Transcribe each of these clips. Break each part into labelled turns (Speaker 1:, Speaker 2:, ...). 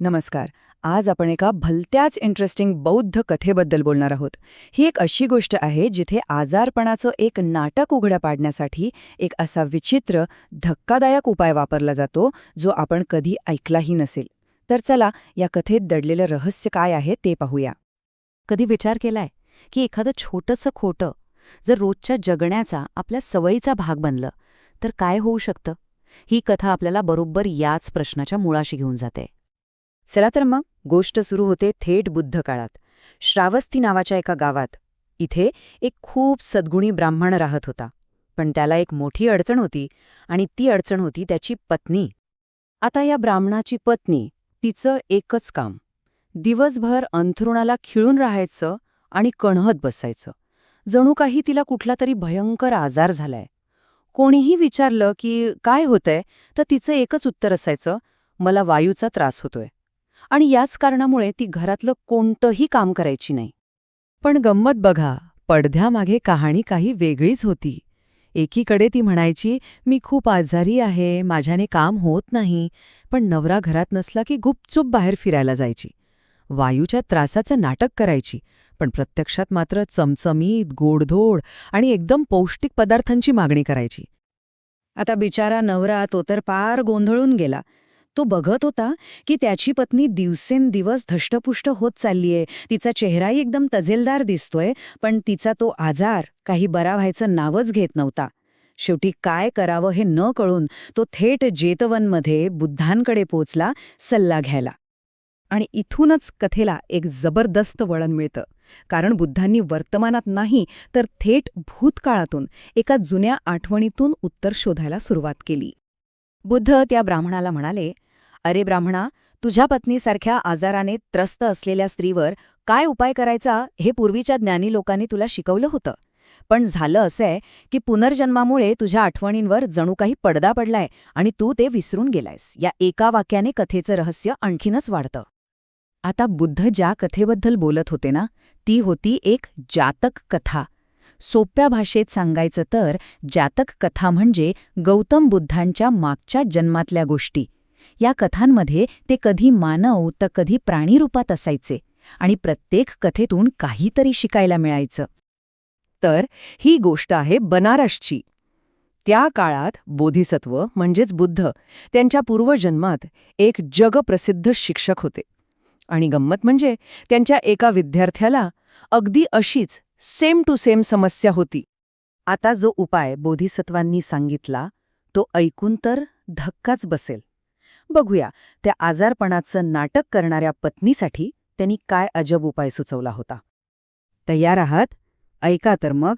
Speaker 1: नमस्कार. आज आपण एका भलत्याच इंटरेस्टिंग बौद्ध कथेबद्दल बोलणार आहोत. ही एक अशी गोष्ट आहे जिथे आजारपणाचं एक नाटक उघड्या पाडण्यासाठी एक असा विचित्र धक्कादायक उपाय वापरला जातो जो आपण कधी ऐकलाही नसेल. तर चला या कथेत दडलेलं रहस्य काय आहे ते पाहूया.
Speaker 2: कधी विचार केलाय की एखादं छोटंसं खोटं जर रोजच्या जगण्याचा आपल्या सवयीचा भाग बनलं तर काय होऊ शकतं? ही कथा आपल्याला बरोबर याच प्रश्नाच्या मुळाशी घेऊन जाते.
Speaker 1: चला तर मग गोष्ट सुरू होते थेट बुद्ध काळात. श्रावस्ती नावाच्या एका गावात. इथे एक खूप सद्गुणी ब्राह्मण राहत होता. पण त्याला एक मोठी अडचण होती आणि ती अडचण होती त्याची पत्नी. आता या ब्राह्मणाची पत्नी तिचं एकच काम. दिवसभर अंथरुणाला खिळून राहायचं आणि कणहत बसायचं. जणू काही तिला कुठला तरी भयंकर आजार झालाय. कोणीही विचारलं की काय होतंय? तर तिचं एकच उत्तर असायचं मला वायूचा त्रास होतोय. आणि याच कारणामुळे ती घरातलं कोणतंही काम करायची नाही. पण गंमत बघा पडद्यामागे कहाणी काही वेगळीच होती. एकीकडे ती म्हणायची मी खूप आजारी आहे माझ्याने काम होत नाही पण नवरा घरात नसला की गुपचूप बाहेर फिरायला जायची. वायूच्या त्रासाचं नाटक करायची पण प्रत्यक्षात मात्र चमचमीत गोडधोड आणि एकदम पौष्टिक पदार्थांची मागणी करायची. आता बिचारा नवरा तो तर पार गोंधळून गेला. तो बघत होता की त्याची पत्नी दिवसेंदिवस धष्टपुष्ट होत चाललीये. तिचा चेहराही एकदम तजेलदार दिसतोय पण तिचा तो आजार काही बरा व्हायचं नावच घेत नव्हता. शेवटी काय करावं हे न कळून तो थेट जेतवनमध्ये बुद्धांकडे पोचला सल्ला घ्यायला. आणि इथूनच कथेला एक जबरदस्त वळण मिळतं. कारण बुद्धांनी वर्तमानात नाही तर थेट भूतकाळातून एका जुन्या आठवणीतून उत्तर शोधायला सुरुवात केली. बुद्ध त्या ब्राह्मणाला म्हणाले अरे ब्राह्मणा तुझ्या पत्नीसारख्या आजाराने त्रस्त असलेल्या स्त्रीवर काय उपाय करायचा हे पूर्वीच्या ज्ञानी लोकांनी तुला शिकवलं होतं. पण झालं असंय की पुनर्जन्मामुळे तुझ्या आठवणींवर जणू काही पडदा पडलाय आणि तू ते विसरून गेलायस. या एका वाक्याने कथेचं रहस्य आणखीनच वाढतं. आता बुद्ध ज्या कथेबद्दल बोलत होते ना ती होती एक जातक कथा. सोप्या भाषेत सांगायचं तर जातक कथा म्हणजे गौतम बुद्धांच्या मागच्या जन्मातल्या गोष्टी. या कथांमध्ये ते कधी मानव तर कधी प्राणीरूपात असायचे आणि प्रत्येक कथेतून काहीतरी शिकायला मिळायचं. तर ही गोष्ट आहे बनारसची. त्या काळात बोधिसत्व म्हणजेच बुद्ध त्यांच्या पूर्वजन्मात एक जगप्रसिद्ध शिक्षक होते. आणि गंमत म्हणजे त्यांच्या एका विद्यार्थ्याला अगदी अशीच सेम टू सेम समस्या होती. आता जो उपाय बोधिसत्वांनी सांगितला तो ऐकून तर धक्काच बसेल. बघूया. त्या आजारपणाचं नाटक करणाऱ्या पत्नीसाठी त्यांनी काय अजब उपाय सुचवला होता. तयार आहात? ऐका तर मग.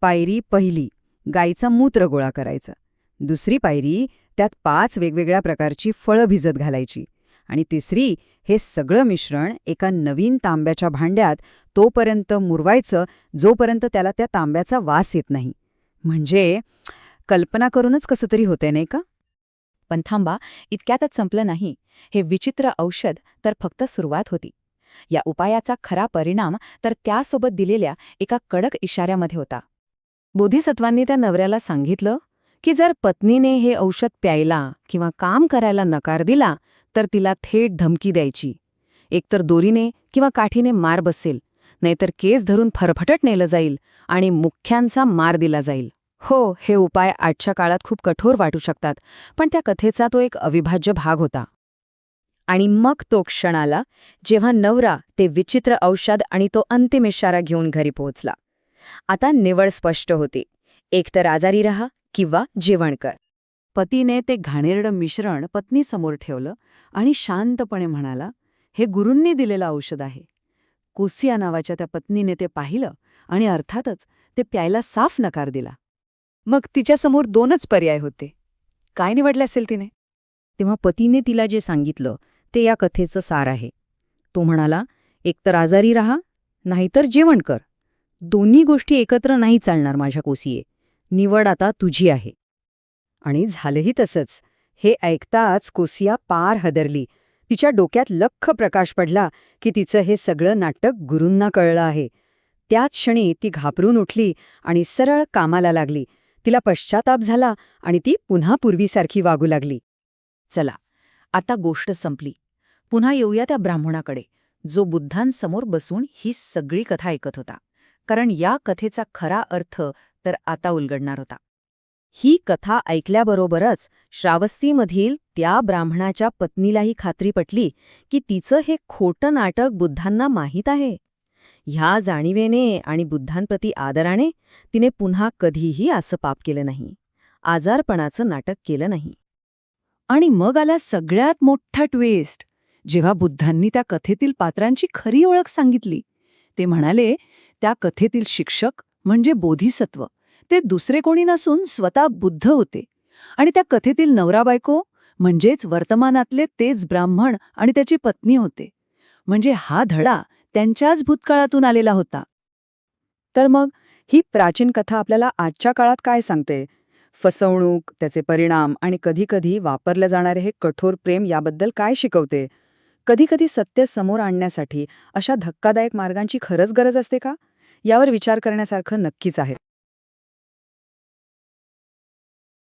Speaker 1: पायरी पहिली. गायीचं मूत्र गोळा करायचा. दुसरी पायरी त्यात पाच वेगवेगळ्या प्रकारची फळं भिजत घालायची. आणि तिसरी हे सगळं मिश्रण एका नवीन तांब्याच्या भांड्यात तोपर्यंत मुरवायचं जोपर्यंत त्याला त्या तांब्याचा वास येत नाही. म्हणजे कल्पना करूनच कसं तरी होतंय नाही का? पण थांबा इतक्यातच संपलं नाही. हे विचित्र औषध तर फक्त सुरुवात होती. या उपायाचा खरा परिणाम तर त्यासोबत दिलेल्या एका कडक इशाऱ्यामध्ये होता. बोधिसत्वांनी त्या नवऱ्याला सांगितलं की जर पत्नीने हे औषध प्यायला किंवा काम करायला नकार दिला तर तिला थेट धमकी द्यायची. एकतर दोरीने किंवा काठीने मार बसेल नाहीतर केस धरून फरफटट नेलं जाईल आणि मुख्यांचा मार दिला जाईल. हो हे उपाय आजच्या काळात खूप कठोर वाटू शकतात पण त्या कथेचा तो एक अविभाज्य भाग होता. आणि मग तो क्षण आला जेव्हा नवरा ते विचित्र औषध आणि तो अंतिम इशारा घेऊन घरी पोहोचला. आता निवड स्पष्ट होती. एकतर आजारी रहा किंवा जेवण कर. पतीने ते घाणेरडं मिश्रण पत्नीसमोर ठेवलं आणि शांतपणे म्हणाला हे गुरूंनी दिलेलं औषध आहे. कुसिया नावाच्या त्या पत्नीने ते पाहिलं आणि अर्थातच ते प्यायला साफ नकार दिला. मग तिच्यासमोर दोनच पर्याय होते. काय निवडले असेल तिने? तेव्हा पतीने तिला जे सांगितलं ते या कथेचं सार आहे. तो म्हणाला एकतर आजारी राहा नाहीतर जेवण कर. दोन्ही गोष्टी एकत्र नाही चालणार माझ्या कोसीये. निवड आता तुझी आहे. आणि झालंही तसंच. हे ऐकताच कोसिया पार हदरली. तिच्या डोक्यात लख्ख प्रकाश पडला की तिचं हे सगळं नाटक गुरूंना कळलं आहे. त्याच क्षणी ती घाबरून उठली आणि सरळ कामाला लागली. तिला पश्चाताप झाला आणि ती पुन्हा पूर्वीसारखी वागू लागली. चला आता गोष्ट संपली.
Speaker 2: पुन्हा येऊया त्या ब्राह्मणाकडे जो बुद्धांसमोर बसून ही सगळी कथा ऐकत होता. कारण या कथेचा खरा अर्थ तर आता उलगडणार होता. ही कथा ऐकल्याबरोबरच श्रावस्तीमधील त्या ब्राह्मणाच्या पत्नीलाही खात्री पटली की तिचं हे खोटं नाटक बुद्धांना माहीत आहे. ह्या जाणीवेने आणि बुद्धांप्रती आदराने तिने पुन्हा कधीही असं पाप केलं नाही. आजारपणाचं नाटक केलं नाही.
Speaker 3: आणि मग आला सगळ्यात मोठा ट्विस्ट जेव्हा बुद्धांनी त्या कथेतील पात्रांची खरी ओळख सांगितली ते म्हणाले त्या कथेतील शिक्षक म्हणजे बोधिसत्व. ते दुसरे कोणी नसून स्वतः बुद्ध होते. आणि त्या कथेतील नवरा बायको म्हणजेच वर्तमानातले तेच ब्राह्मण आणि त्याची पत्नी होते. म्हणजे हा धडा त्यांच्याच भूतकाळातून आलेला होता.
Speaker 1: तर मग ही प्राचीन कथा आपल्याला आजच्या काळात काय सांगते? फसवणूक त्याचे परिणाम आणि कधीकधी वापरलं जाणारे हे कठोर प्रेम याबद्दल काय शिकवते? कधीकधी सत्य समोर आणण्यासाठी अशा धक्कादायक मार्गांची खरंच गरज असते का? यावर विचार करण्यासारखं नक्कीच आहे.